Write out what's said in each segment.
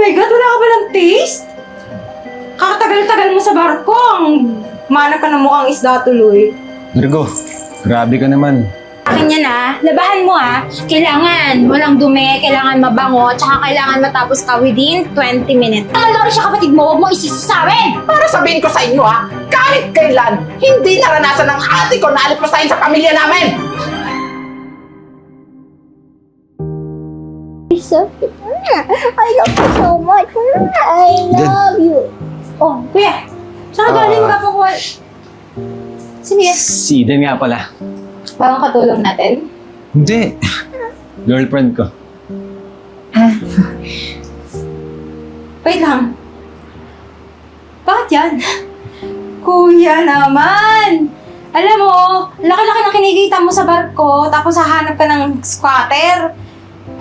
my God, wala ka ba ng taste? Kakatagal-tagal mo sa barko, ang manap ka ng mukhang isda tuloy. Virgo, grabe ka naman. Akin yan ah, labahan mo ah. Kailangan walang dumi, kailangan mabango, tsaka kailangan matapos ka within 20 minutes. Ang lori siya kapatid mo, huwag mo isisasabi! Para sabihin ko sa inyo ha, kahit kailan, hindi naranasan ng ate ko na alipastahin sa pamilya namin! I love you so much. I love you. Oh, kuya, saan ka Ah. galing ka po ko? Sino yan? Si Eden nga pala. Parang katulong natin. Hindi. Girlfriend ko. Wait lang. Bakit yan? Kuya naman! Alam mo, laki-laki na kinikita mo sa barko, tapos hahanap ka ng squatter.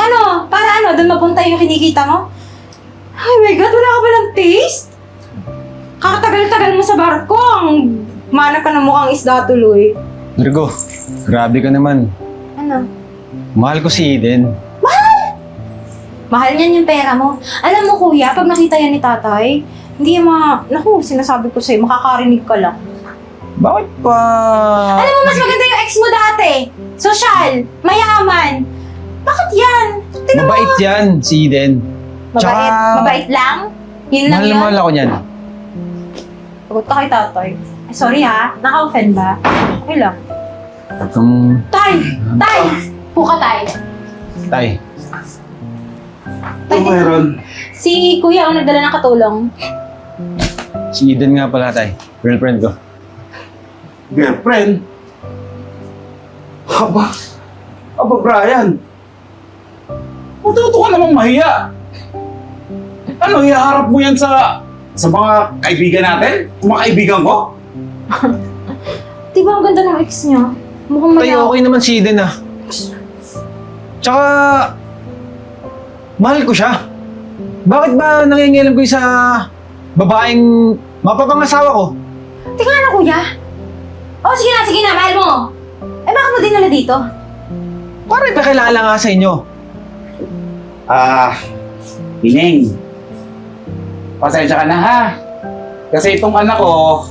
Ano? Para ano? Doon mapunta yung kinikita mo? Ay my God, wala ka ba ng taste? Kakatagal-tagal mo sa barko, ang manap ka ng mukhang isda tuloy. Virgo, grabe ka naman. Ano? Mahal ko si Eden. Mahal niyan yung pera mo. Alam mo kuya, pag nakita yan ni tatay, hindi yung mga, naku, sinasabi ko sa'yo, makakarinig ka lang. Bakit pa? Alam mo, mas maganda yung ex mo dati. Sosyal, mayaman. Bakit yan? Tingnan mo. Mabait yan, si Eden. Mabait? Tsaka- Mabait lang? Yun lang Mahal na yun? mahal ako niyan. Sagot ka kay tatay. Ay, sorry ha, naka-offend ba? Okay lang. Huwag kang... Tay! Tay! Puka tay. Tay, Tay, Si kuya ang nagdala ng katulong. si Eden nga pala, tay. Girlfriend ko. Girlfriend? Aba, aba Brian. Matuto ka namang mahiya. Ano, iharap mo yan sa sa mga kaibigan natin? Mga kaibigan ko? Di ba ang ganda ng ex niya? Mukhang Tay, mayaw. okay naman si Eden ah. Tsaka, mahal ko siya. Bakit ba nangingilam ko yung sa babaeng mapapangasawa ko? Tingnan na kuya. Oh, sige na, sige na, mahal mo. Eh, bakit mo dinala dito? Para ipakilala nga sa inyo. Ah, Ineng. Pasensya ka na ha. Kasi itong anak ko,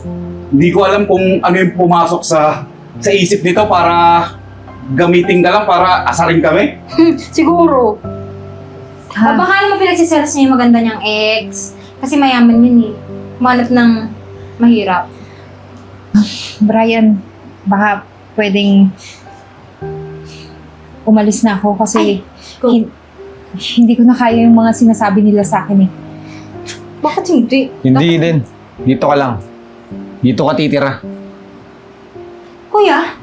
hindi ko alam kung ano yung pumasok sa sa isip nito para gamitin ka lang para asarin kami. Siguro. Ah, baka naman pinagsiselos niya yung maganda niyang ex. Kasi mayaman yun eh. Manap ng mahirap. Brian, baka pwedeng umalis na ako kasi go. hin- hindi ko na kaya yung mga sinasabi nila sa akin eh. Bakit hindi? Hindi Eden. Dito ka lang. Dito ka titira. Kuya,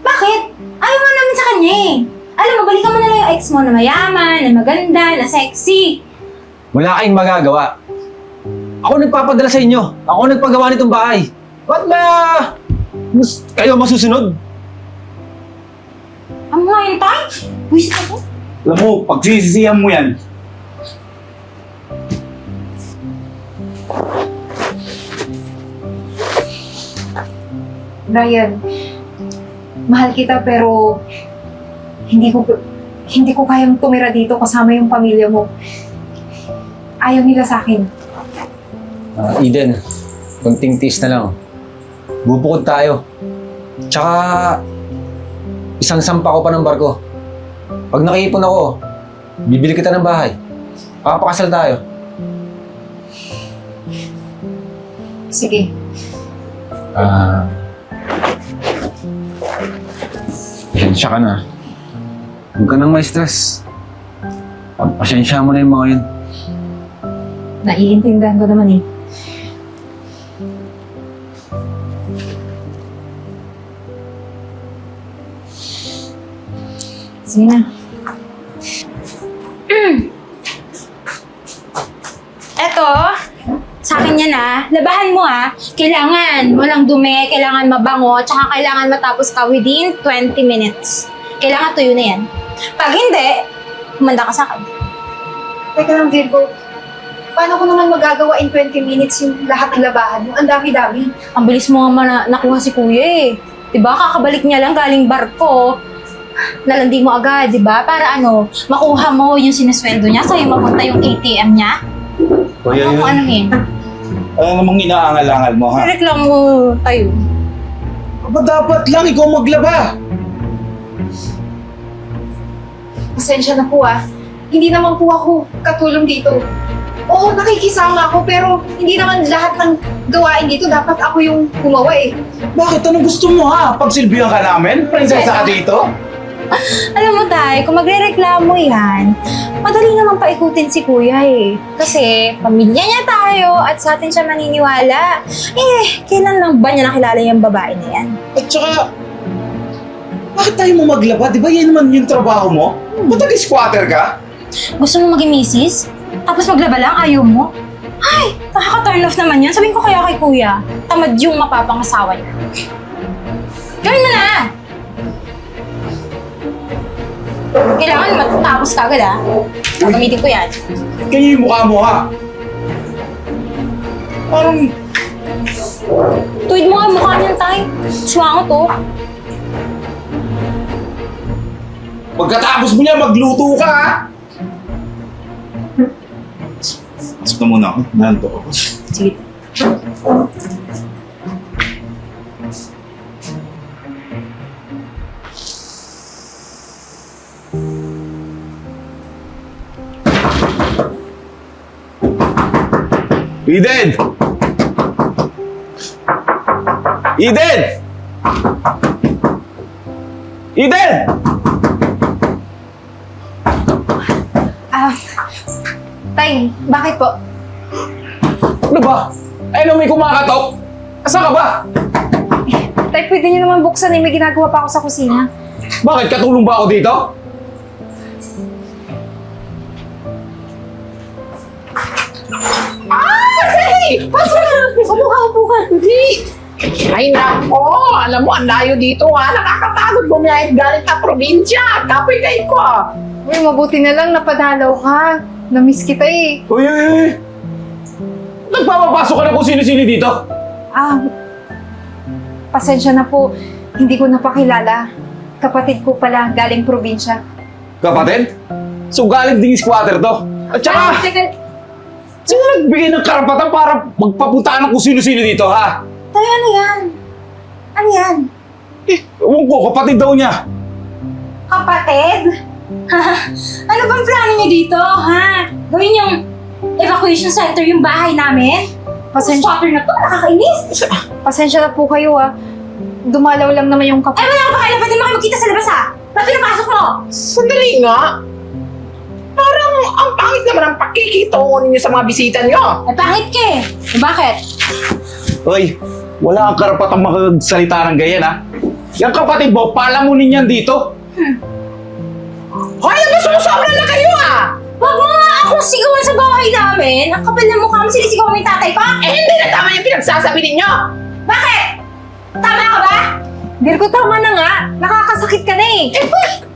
bakit? Ayaw nga namin sa kanya eh. Alam mo, balikan mo na lang yung ex mo na mayaman, na maganda, na sexy. Wala kayong magagawa. Ako nagpapadala sa inyo. Ako nagpagawa nitong bahay. Ba't ba mas, kayo masusunod? Ang mga yun, tay? Wish ako. Alam mo, pagsisisihan mo yan, Brian, mahal kita pero hindi ko hindi ko kayang tumira dito kasama yung pamilya mo. Ayaw nila sa akin. Ah, Eden, konting tiis na lang. Bubukod tayo. Tsaka, isang sampa ko pa ng barko. Pag nakaipon ako, bibili kita ng bahay. Papakasal tayo. Sige, Ah. Pasensya ka na. Huwag ka nang may stress. Pagpasensya mo na yung mga yun. naiintindihan ko naman eh. Sige na. Eto, sa akin yan ah. Labahan mo ah. Kailangan walang dumi, kailangan mabango, tsaka kailangan matapos ka within 20 minutes. Kailangan tuyo na yan. Pag hindi, kumanda ka sa akin. Teka lang, Virgo. Paano ko naman magagawa in 20 minutes yung lahat ng labahan mo? Ang dami-dami. Ang bilis mo nga na- nakuha si kuya eh. Diba? Kakabalik niya lang galing barko. Nalandi mo agad, di ba? Para ano, makuha mo yung sinesweldo niya, sa'yo mapunta yung ATM niya. Kuya, Ano yun. ano eh. Ano namang inaangal-angal mo, ha? Reklamo tayo. Ba dapat lang ikaw maglaba? Pasensya na po ah. Hindi naman po ako katulong dito. Oo, nakikisama ako pero hindi naman lahat ng gawain dito dapat ako yung gumawa eh. Bakit? Anong gusto mo, ha? Pagsilbihan ka namin? Prinsesa ka dito? Alam mo, Tay, kung magre-reklamo yan, madali naman paikutin si Kuya eh. Kasi pamilya niya tayo at sa atin siya maniniwala. Eh, kailan lang ba niya nakilala yung babae na yan? At saka, bakit tayo mo maglaba? Di ba yan naman yung trabaho mo? Ba't nag-squatter ka? Gusto mo maging misis? Tapos maglaba lang, ayaw mo? Ay, nakaka-turn off naman yan. Sabihin ko kaya kay Kuya, tamad yung mapapangasawa niya. Gawin mo na! Kailangan matapos ka agad ah. Gagamitin ko yan. Kaya yung mukha mo, ha? Parang, Tuwid mo nga yung mukha niyan, Tay. Swango to. pagkatapos mo niya, magluto ka, ha? Na muna ako. Nanto ako. Sige. Eden! Eden! Eden! Ah, Tay, bakit po? Ano ba? Ayun, may kumakatok? Asa ka ba? Tay, pwede niyo naman buksan eh. May ginagawa pa ako sa kusina. Bakit? Katulong ba ako dito? Hindi! Ay nako, alam mo, ang layo dito ha. Nakakapagod bumiyahit galing sa probinsya. Kapoy kayo ko. Uy, mabuti na lang napadalaw ka. Namiss kita eh. Uy, uy, uy! Nagpapapasok ka na kung sino-sino dito? Ah, pasensya na po. Hindi ko napakilala. Kapatid ko pala, galing probinsya. Kapatid? So galing din yung squatter to? At Ay, saka, teka, sino nagbigay ng karapatan para magpapuntaan ng kung sino-sino dito, ha? Tay, ano yan? Ano yan? Eh, ewan ko, kapatid daw niya. Kapatid? ano bang plano niyo dito, ha? Gawin yung evacuation center yung bahay namin? Pasensya. Squatter na to, nakakainis. pasensya na po kayo ah. Dumalaw lang naman yung Eh, kapatid. wala ka pa kailan pwede makimagkita sa labas, ha? Ba't pinapasok mo? Sandali nga. Ang pangit naman ang pakikitungo ninyo sa mga bisita niyo. Eh, pangit ka eh. Eh, bakit? Hoy, wala kang karapatang makagsalita ng ganyan, ha? Yung kapatid mo, palamunin yan dito. Hoy, ano sumusobra na kayo ah? Huwag mo nga akong sigawan sa bahay namin. Ang kapal na mukha mo, sinisigawan mo yung tatay ko. Eh, hindi na tama yung pinagsasabi ninyo. Bakit? Tama ka ba? Virgo, tama na nga. Nakakasakit ka na eh. Eh!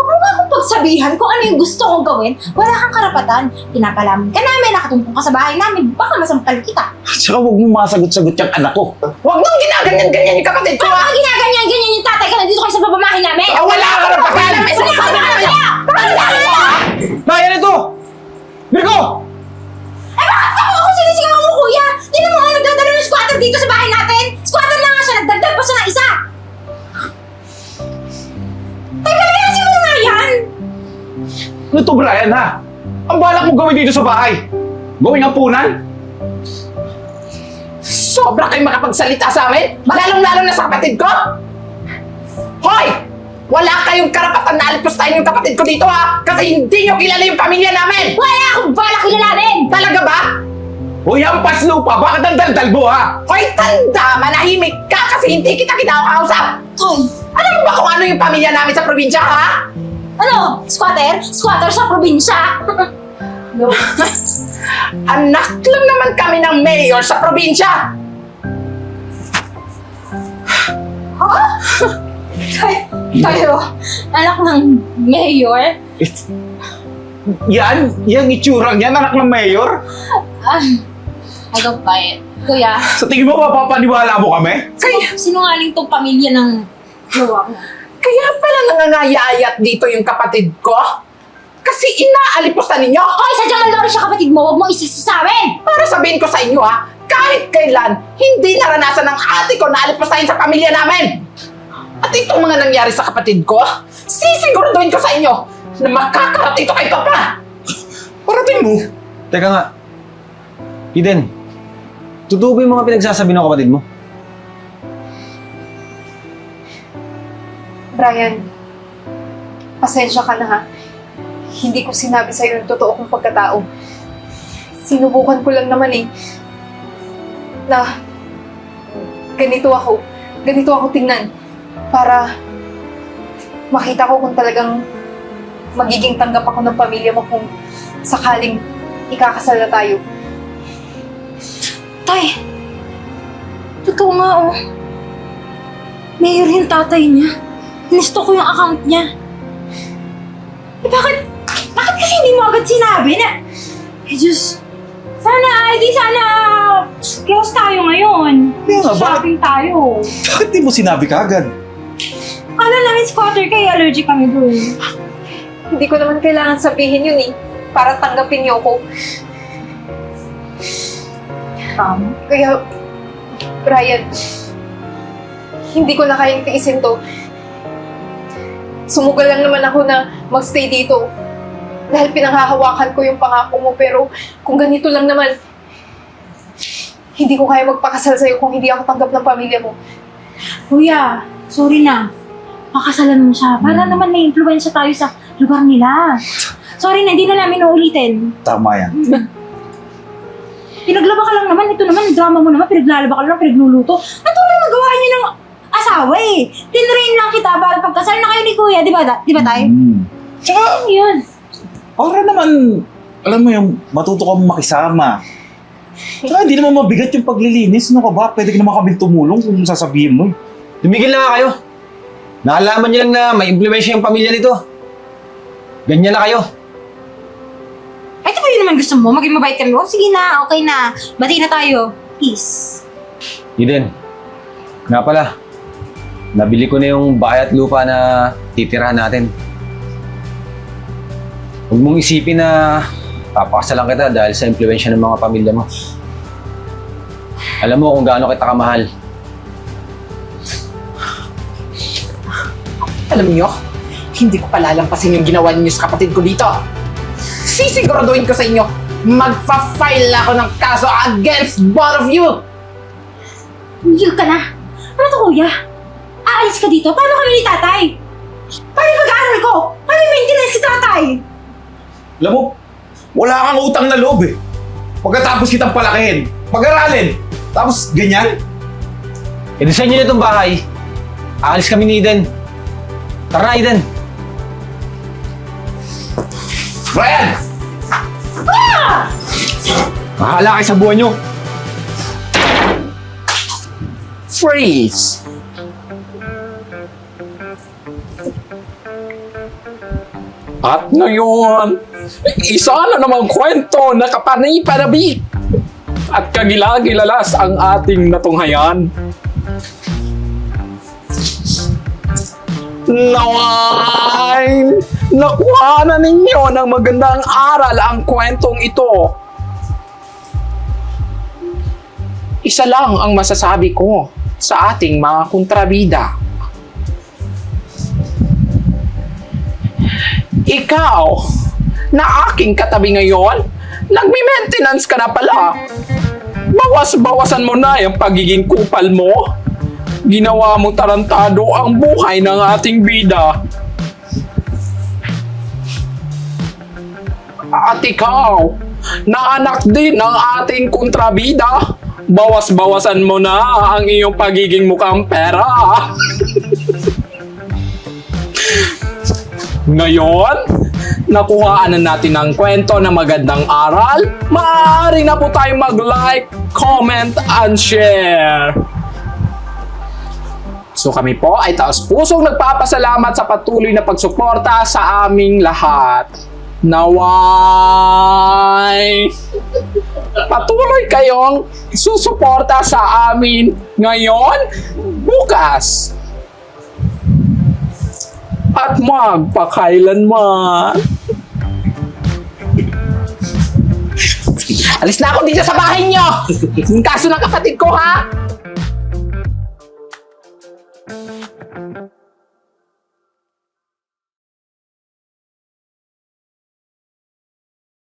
Huwag mo nga akong pagsabihan kung ano yung gusto kong gawin. Wala kang karapatan. Pinapalamin ka namin, nakatumpong ka sa bahay namin. Baka masampal kita. Tsaka huwag mo masagot-sagot yung anak ko. Huwag nang ginaganyan-ganyan yung kapatid ko Kung ah. mga ginaganyan-ganyan yung tatay ka, nandito kayo sa babamahay namin. Ah, wala ka karapatan. Sinasabi ka naman. Nay, ano to? Virgo! Eh, bakit ako ako sinisigawan mo, kuya? Di mo nga nagdadala ng squatter dito sa bahay natin. Squatter na nga siya, nagdagdag pa siya ng isa. Ano to, Brian, ha? Ang balak mo gawin dito sa bahay? Gawing hapunan? Sobra kayo makapagsalita sa amin. Lalong-lalo na sa kapatid ko. Hoy! Wala kayong karapatan na alipustahin yung kapatid ko dito ha! Kasi hindi nyo kilala yung pamilya namin! Wala akong balak kilalanin. Talaga ba? Hoy, ang paslo pa! Bakit ang daldal mo, ha? Hoy, tanda! Manahimik ka kasi hindi kita kinakausap! Toy, Alam mo ba kung ano yung pamilya namin sa probinsya, ha? Ano? Squatter? Squatter sa probinsya? Anak lang naman kami ng mayor sa probinsya! Kay- Kayo, anak ng mayor? Yan? Yan itsurang yan, anak ng mayor? Ah, hanggang payet. Kuya, Sa tingin mo, mapapaniwala mo kami? kaya sinungaling tong pamilya ng jowa ko. Kaya pala nangangayayat dito yung kapatid ko? Kasi inaalipusta ninyo! Hoy, sadyang malori siya kapatid mo, huwag mo isisi sa amin! Para sabihin ko sa inyo ha, kahit kailan, hindi naranasan ng ate ko na alipastahin sa pamilya namin. At itong mga nangyari sa kapatid ko, sisiguraduhin ko sa inyo na makakarating ito kay Papa. Parating mo. Teka nga. Eden, totoo ba yung mga pinagsasabi ng kapatid mo? Brian, pasensya ka na ha. Hindi ko sinabi sa'yo yung totoo kong pagkatao. Sinubukan ko lang naman eh. Na ganito ako. Ganito ako tingnan. Para makita ko kung talagang magiging tanggap ako ng pamilya mo kung sakaling ikakasal na tayo. Tay, totoo nga oh. Mayor tatay niya. Nisto ko yung account niya. Eh bakit, bakit kasi hindi mo agad sinabi na, eh Diyos, sana, ay di sana, close tayo ngayon. Kaya nga, bakit, Shopping tayo. bakit di mo sinabi kaagad? Kala namin squatter kaya allergic kami doon. Hindi ko naman kailangan sabihin yun eh. Para tanggapin niyo ko. Tama. Kaya, Brian, hindi ko na kayang tiisin to. Sumugal lang naman ako na magstay dito. Dahil pinanghahawakan ko yung pangako mo. Pero kung ganito lang naman, hindi ko kaya magpakasal sa'yo kung hindi ako tanggap ng pamilya mo. Kuya, sorry na. Pakasalan mo siya. Para naman may influensya tayo sa lugar nila. Sorry na, hindi na namin uulitin. Tama yan. Pinaglaba ka lang naman. Ito naman, drama mo naman. Pinaglalaba ka lang, pinagluluto. Ano naman magawa niyo ng asawa eh? Tinrain lang kita para pagkasal na kayo ni Kuya. Di ba, da- di ba tayo? Hmm. Tsaka, Ano yun? para naman, alam mo yung matuto kang makisama. Tsaka hindi naman mabigat yung paglilinis. Ano ka ba? Pwede ka naman kami tumulong kung sasabihin mo. eh. Tumigil na nga kayo. Naalaman niyo lang na may impluensya yung pamilya nito. Ganyan na kayo. Ay, di ba yun naman gusto mo? Maging mabait kami. Oh, sige na, okay na. Bati na tayo. Peace. Eden, nga pala, nabili ko na yung bahay at lupa na titirahan natin. Huwag mong isipin na papakasalan kita dahil sa impluensya ng mga pamilya mo. Alam mo kung gaano kita kamahal. Alam niyo, hindi ko palalampasin yung ginawa niyo sa kapatid ko dito. Sisiguraduhin ko sa inyo, magfa-file ako ng kaso against both of you! Tumigil ka na. Ano to, Kuya? Aalis ka dito? Paano kami ni tatay? Paano pag-aaral ko? Paano yung maintenance si tatay? Alam mo, wala kang utang na loob eh. Pagkatapos kitang palakihin, pag-aralin, tapos ganyan. E di sa inyo na itong bahay. Aalis kami ni Eden. Tara na, Eden. Brian! Mahala kayo sa buwan nyo. Freeze! At ngayon, isa na namang kwento na kapani-panabi at kagilagilalas ang ating natunghayan. Naway! Nakuha na ninyo ng magandang aral ang kwentong ito. Isa lang ang masasabi ko sa ating mga kontrabida. Ikaw, na aking katabi ngayon, nagmi-maintenance ka na pala. Bawas-bawasan mo na yung pagiging kupal mo. Ginawa mo tarantado ang buhay ng ating bida. At ikaw, na anak din ng ating kontrabida, bawas-bawasan mo na ang iyong pagiging mukhang pera. Ngayon, nakuhaan na natin ang kwento na magandang aral. Maaari na po tayo mag-like, comment, and share. So kami po ay taos pusong nagpapasalamat sa patuloy na pagsuporta sa aming lahat. Naway! Patuloy kayong susuporta sa amin ngayon, bukas, at magpakailanman. Alis na ako dito sa bahay! Yung kaso ng kapatid ko, ha?